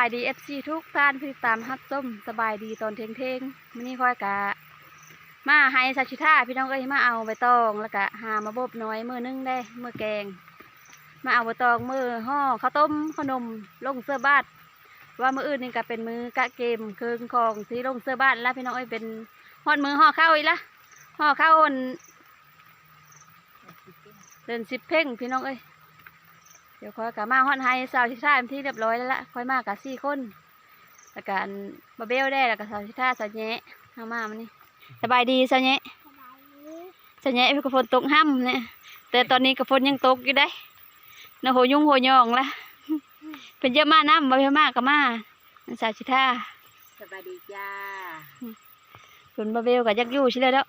สบายดีเอฟซีทุกท่านที่ตามฮับส้มสบายดีตอนเทงเทงๆมื้อนี้ค่อยกะ มาให้สัชิท่าพี่น้องเอ้ยมาเอาใบตองแล้วก็หามาบบน้อยมือนึ่งได้มือแกง มาเอาใบตองมือห่อข้าวต้มขนมลงเสื้อบ้านว่ามืออื่นนี่ก็เป็นมือกะเกมเคืองของที่ลงเสื้อบ้านแล้วพี่น้องเอ้ยเป็นฮอดมือห่อข้าวอีกละห่อข้าวอันเดินสิบเพ่งพี่น้องเอ้ย เดี๋ยวคอยกะมาฮอนไฮสาวชิท่าเป็นที่เรียบร้อยแล้วละคอยมากะสี่คนแล้วกันบาเบลได้แล้วก็สาวชิท่าสาวแ nhẹ เอามามันนี่สบายดีสาวแ nhẹ สาวแ nhẹ พี่กระฝนตกห้ำเนี่ยแต่ตอนนี้กระฝนยังตกอยู่ได้นโหยุ่งโหยองละเป็นเยอะมากน้ำบาเบลมากก็มาสาวชิท่าสบายดีจ้าส่วนบาเบลก็ยักอยู่ชิเลยแล้ว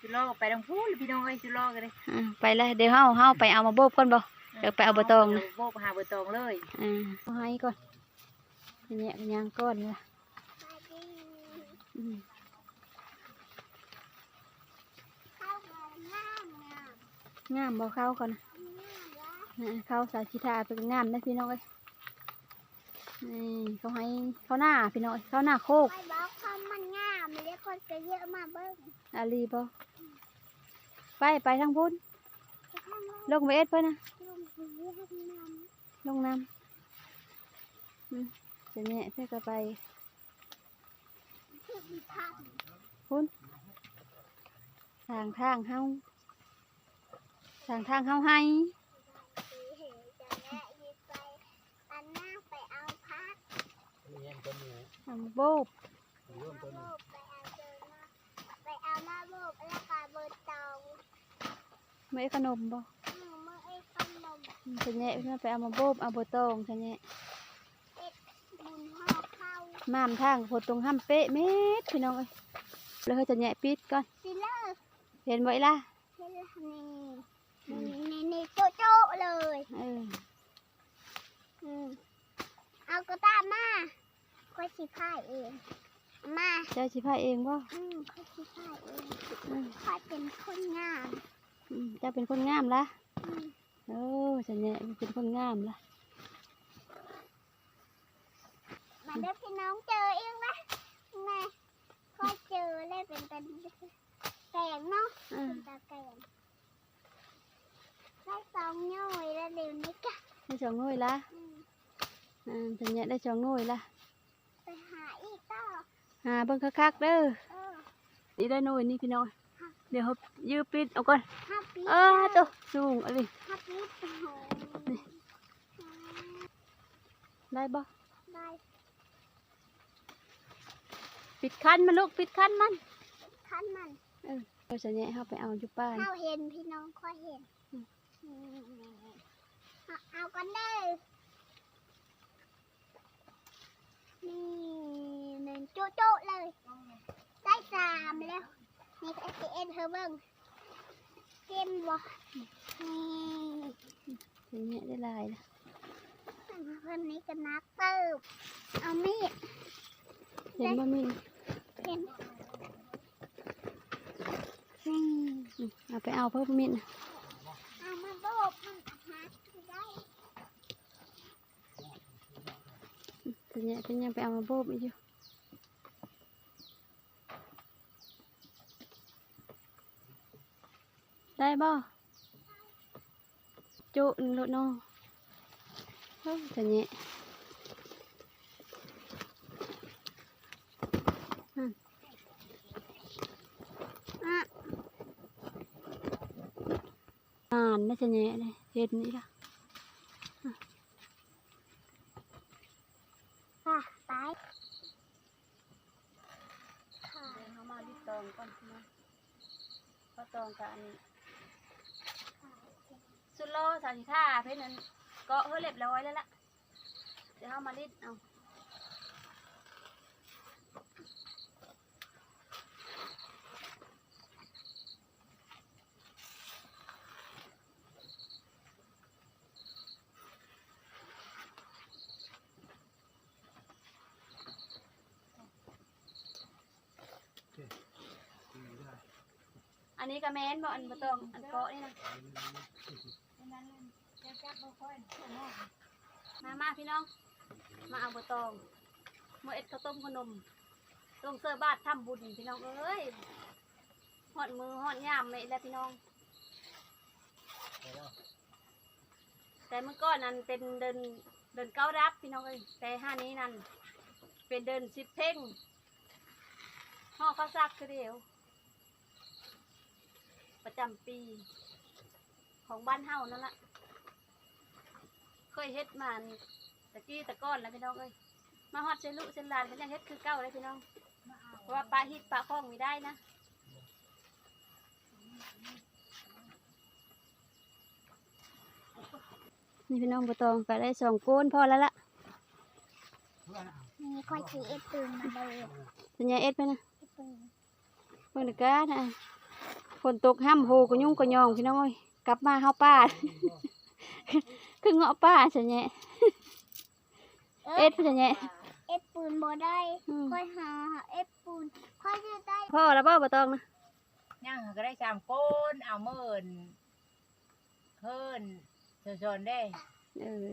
จุโลกไปตรงพูนพี่น้องเอ้ยจุโลกกันเลยอ่าไปแล้วเดี๋ยวเฮาเฮาไปเอามาโบบก่อนบ่ เดี๋ยวไปเอาใบตองนะโบกหาใบตองเลยอ่าเอาให้ก่อนสาวแ nhẹ กันยางก้อนเลยงามบ่เข้าก่อนนะเข้าสาชิตาเป็นงามนะพี่น้องเอ้ยนี่เขาให้เขาหน้าพี่น้องเอ้ยเขาหน้าโคกไปบอกความมันงามเลยคนก็เยอะมากเบิ้งอาลีบ่ไปไปทางพุ่นลงไปเอ็ดเพื่อนนะ ลงทุนเยอะทำงานลงน้ำอืมจะแหน่เพื่อก็ไปที่มีทางพุ่นทางทางเฮาทางทางเฮาให้สีเหตุจะแม่ยืนไปอันหน้าไปเอาพักทางโบบโบกไปเอาเจอมาไปเอามาโบกแล้วก็เบอร์ตองไม่ขนมบ่หนูเมื่อไอ้ ขนมอืมจะแหน่เพื่อไปเอามาโบบเอาโบตองจะแหน่เอ็ดบุญห่อเข้ามามทางพดตรงห้ามเป๊ะเม็ดพี่น้องเอ้ยแล้วเขาจะแหน่ปิดก่อนเห็นไว้ล่ะนี่นี่นี่โจ๊ะเลยเออเอากระตามาค่อยสิพายเองมาเจ้าชิพายเองบ่อืมค่อยสิพายเองค่อยเป็นคนงามอืมจ้าเป็นคนงามละอืม โอ้ฉันเนี่ยเป็นคนงามละมาเด้อพี่น้องเจอเองนะแม่ค่อยเจอเลยเป็นเป็นแกงเนาะอืมเป็นตาแกงได้สองหน่วยแล้วเดี๋ยวนี้กะได้สองหน่วยละอืมอ่าฉันเนี่ยได้สองหน่วยละไปหาอีกต่อหาเบิ่งคักๆเด้อเออนี่ได้หน่วยนี่พี่น้อยเดี๋ยวเขายืดปิดเอาก่อนฮับปี้เออตัวสูงเอะไรฮับปี้โอ้โห ได้บ่ได้ปิดคันมันลูกปิดคันมันขั้นมันเออเอาฉันเนี่ยเขาไปเอาอยู่ป้านเข้าเห็นพี่น้องค่อยเห็นอืมอืมเอาเอากันเด้อนี่หนึ่งโจ๊ะโจ๊ะเลย ได้สามแล้วนี่ก็เอเอ็นเธอเบิ้ง เกมบ่นี่ฉันเนี่ยได้หลายละคนนี้ก็นักเติบเอามีดเห็นบ่มีเห็นนี่อืมเอาไปเอาเพิ่มมินเอามาโบกมันหาได้ฉันเนี่ยเป็นยังไปเอามาโบบอีกอยู่ ได้บ่จุหนึ่งโลดเน้องเฮ้ยฉันเนี่ยอะอ่านน่าจะแย่เลยเห็นนี่ละค่ะไปค่ะเขามาดิตองก่อนนะก็ตองกัน สุดโลสาธิท่าเพื่อนนั้นก็เฮ้ยเรียบร้อยแล้วล่ะเดี๋ยวเขามาลิดเอาอันนี้ก็แมนบ่อันบ่ตองอันเกาะนี่นะ มามาพี่น้อง มาเอาบะตองมาเอ็ดข้าวต้มขนมลงเสื้อบาททำบุญพี่น้องเอ้ยหอดมือหอดยามไม่แล้วพี่น้อง แต่เมื่อก่อนนั้นเป็นเดินเดินเก้ารับพี่น้องเอ้ยแต่ห้านี้นั้นเป็นเดินสิบเพ่งห่อข้าวซักคือเดียว ประจำปีของบ้านเฮานั่นละ เคยเฮ็ดมานี่ตะกี้ตะก้อนแล้วพี่น้องเอ้ยมาฮอดเซลุเซนลานก็ยังเฮ็ดคือเก่าเลยพี่น้อง เพราะว่าปลาฮิตปลาคล้องมีได้นะนี่พี่น้องบตองก็ได้สองโกนพอแล้วล่ะมีค่อยถือเอ็ดปืนมาเลยสัญญาเอ็ดไปนะเอ็ดปืนเมื่อกี้นะฝนตกห้ามโหก็ยุ่งก็ยองพี่น้องเอ้ยกลับมาเฮาป้า คือเงาะป้าสัญญาเอ็ดไปสัญญาเอ็ดปืนบ่ได้อืมค่อยหาหาเอ็ดปืนค่อยจะได้พ่อแล้วบ่บตองนะย่างก็ได้สามโกนเอาเมินเพิ่นสอนๆได้เออ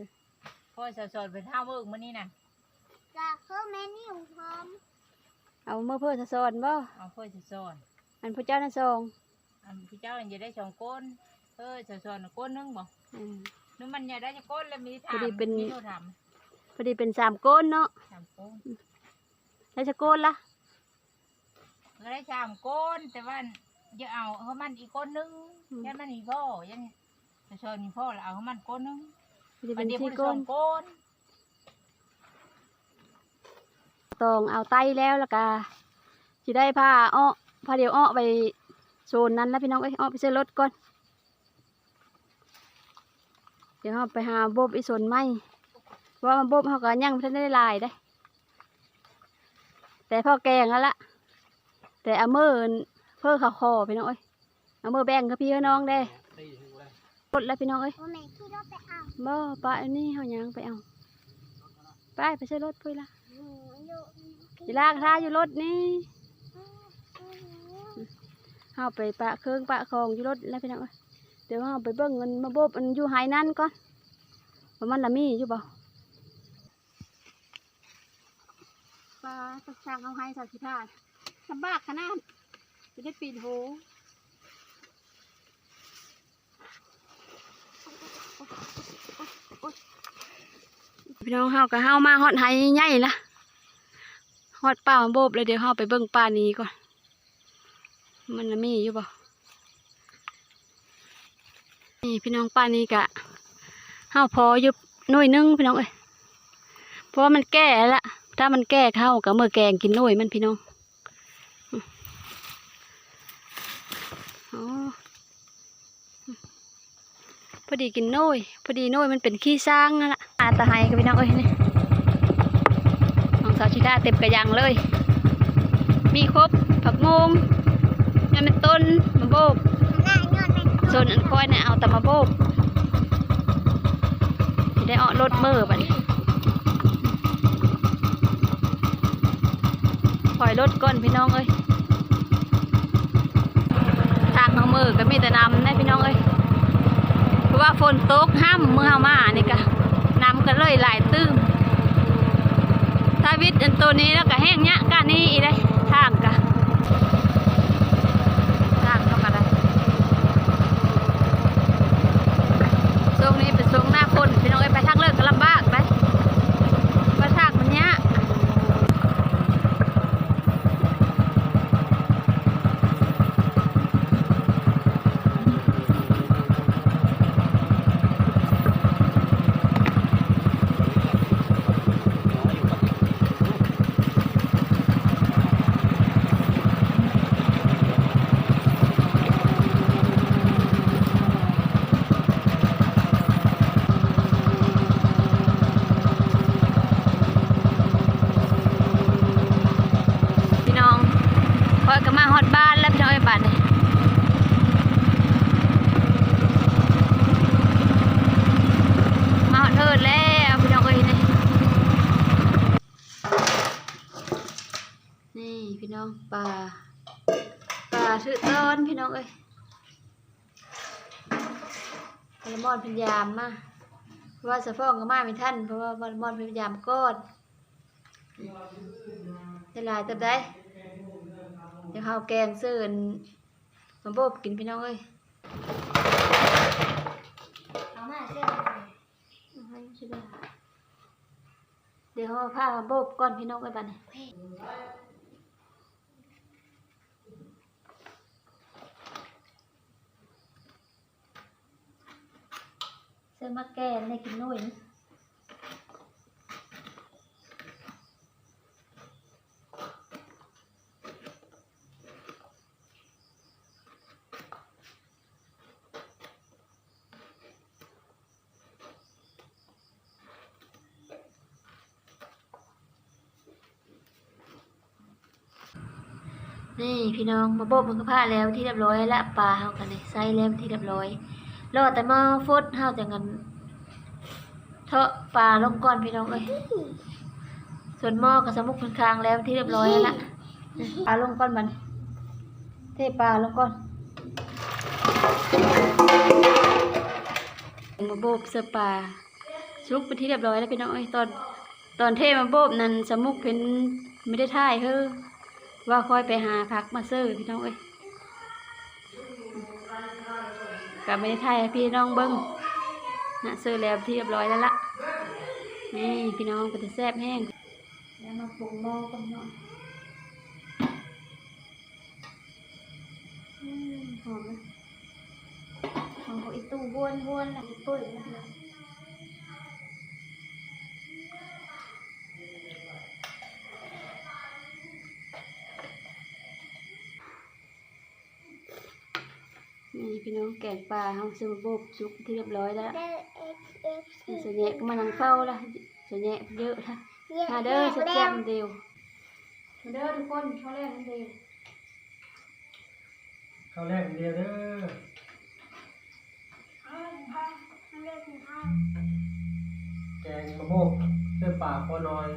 พ่อสอนๆเป็นท่าเวิร์กมื้อนี้น่ะจะเพิ่มแมนิวพร้อมเอาเมื่อเพื่อสะสอนบ่เอาเพิ่นสอนอันพระเจ้าน่ะสองอันพี่เจ้าอันจะได้สองโกนเพิ่นสอนๆโกนหนึงบ่อืม นึกมันอยากได้จะโกนแล้วมีถาพอมดีเป็น มีโทรถามพอดีเป็นสามโกนเนาะสามโกนแล้วจะโกนละก็ได้สามโกนแต่ว่าอย่าเอาเฮามันอีกโกนหนึงยันมันมีพ่อยันสอนๆมีพ่อแล้วเอาเฮามันโกนหนึงพอดีอัเป็นนเดียวสี่เพิ่นโกสอนงโกนตองเอาไตแล้วแล้วก็สิได้ผ้าอ้อผ้าเดียวอ้อไปโซนนั้นแล้วพี่น้องเอ้ยอ้อไปซื้อรถก่อน เดี๋ยวเราไปหาบบอีสนไหมว่ามันบบเขาก็ยังไม่ทันได้ลายได้ แต่พ่อแกงแล้วละแต่อามือเพื่อเขาคอพี่น้องเอ้ยเอามือแบ่งกับพี่กับน้องได้รถแล้วพี่น้องเอ้ยโอ้แม่ขี่รถไปเอาบ่ปะอันนี้เขายังไปเอาไปไปซื้รถพุ่ยละหือยู่สิลากท่าอยู่รถนี่เฮาไปปะเครื่องปะของอยู่รถแล้วพี่น้องเอ้ย ดี๋ยวเฮาไปเบิ่งเงินมาบบอันอยู่หายนั่นก่อนว่ามันละมีอยู่บ่ปลาสักช่างเอาให้สักสิพาลำบากขนาดจะได้ปีนโหพี่น้องเฮาก็เฮามาฮอดไห้ใหญ่ละฮอดป่ามาโบบเลยเดี๋ยวเฮาไปเบิ่งป่านี้ก่อน มันน่ะมีอยู่บ่ นี่พี่น้องป้านี่กะเฮาพออยู่หน่วยหนึงพี่น้องเอ้ยเพราะว่ามันแก่ละถ้ามันแก่เข้ากับมือแกงกินหน่วยมันพี่น้องอืมอ๋อพอดีกินหน่วยพอดีหน่วยมันเป็นขี้สร้างนั่นละอาตาไฮกับพี่น้องเอ้ยนี่ของสาวชิดาเต็มกระยังเลย มีครบผักโมงยอนเป็นต้นมะโบก ส่วนอันคอยเนี่ยเอาต่มะโบกได้เอารถมือบัดนี้ปล่อยรถก่อนพี่น้องเอ้ยทางเอามือก็มีแต่น้ำนะพี่น้องเอ้ยเพราะว่าฝนตกห้ามมือเอามานี่กะน้ำก็เลยไหลายตื้มถ้าวิทย์อันตัวนี้แล้วก็แห้งเนี้ยกะนี่อีได้ทางกะ ทางเข้ามาได้ช่วงนี้เป็นช่วงหน้าฝนพี่น้องเอ้ยไปทางเลิกก็ลำบากไปไปทางมันเนี้ยากพี่น้องพอยก็มาฮอดบ้านแล้วพี่น้องเอ้ยบ้านนี่มาฮอดเทิดแล้วพี่น้องเอ้ยนี่นี่พี่น้องปลาปล ร้อนพี่น้องเอ้ยปลาลมอนพันยามมาเพราะว่าสะฟ้องก็มาไม่ทันเพราะว่าบอลมอนพยายามก้อนได้หลายเติบได้เดี๋ยวเฮาแกงเสื้อนมาโบบกินพี่น้องเอ้ยเอามาเสื้อเอาให้ชิบะเดี๋ยวเฮาเอาผ้ามาโบบก่อนพี่น้องเอ้ยบัดนี้เสื้อมาแกงในกินนุ่ยนะนี่พี่น้องมาโบบมันก็ผ้าแล้วที่เรียบร้อยและปลาเฮากันเลยใส่แล้วที่เรียบร้อยรอแต่มาฟดเฮาจังกัน เทาะปลาลงก่อนพี่น้องเอ้ยส่วนหม้อกับสมุกเป็นคางแล้วที่เรียบร้อยแล้วละปลาลงก่อนมัน เทปลาลงก่อนมาโบบเสปลาสุกเป็นที่เรียบร้อยแล้วพี่น้องเอ้ยตอนตอนเทมาโบบนั้นสมุกเป็นไม่ได้ท่ายเฮ้อว่าคอยไปหาพักมาซื้อพี่น้องเอ้ยก็ไม่ได้ถ่ายพี่น้องเบิ้ง นะซื้อแล้วที่เรียบร้อยแล้วล่ะนี่พี่น้องก็จะแซ่บแห้งแล้วมาปรุงหม้อกันหน่อยหอมเลยหอมของอีตู้บ้วนบ้วนๆนะอีปุ้ยนะนี่พี่น้องแกงปลาเฮาซื้อมาโบกซุกที่เรียบร้อยแล้ว ส่วนใหญ่ก็มานั่งเฝ้าละส่วนใหญ่เยอะละเนี่ยมาเด้อแรแซ่กบๆมันเดียวมาเด้อทุกคนเขาแรกมันเดียวข้าวแรกเดียวเด้อแกงมะม่วงเสื้อป่าพอน้อย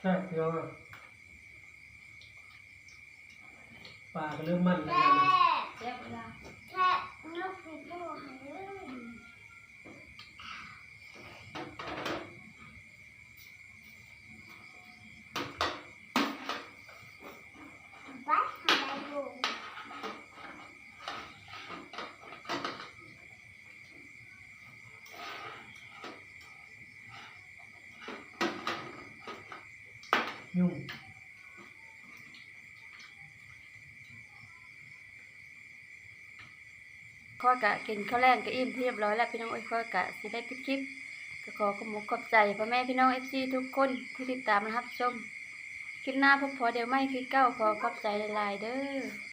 ใช่พี่น้องอะ ปลาก็เริ่มมันแล้วนะแซ่บเวลาแค่นกฟีโป้หายเลยวัดหายอยู่ยุ่ง ข้อกะกินข้าวแรงก็อิ่มเรียบร้อยแล้วพี่น้องเอ้ยข้อกะสิได้พิดคลิปก็ขอขอมุกขอบใจพ่อแม่พี่น้องเอฟซีทุกคนที่ติดตามนะครับชมคลิปหน้าพบพอเดี๋ยวไม่คลิปเก้าขอขอบใจหลายๆเด้อ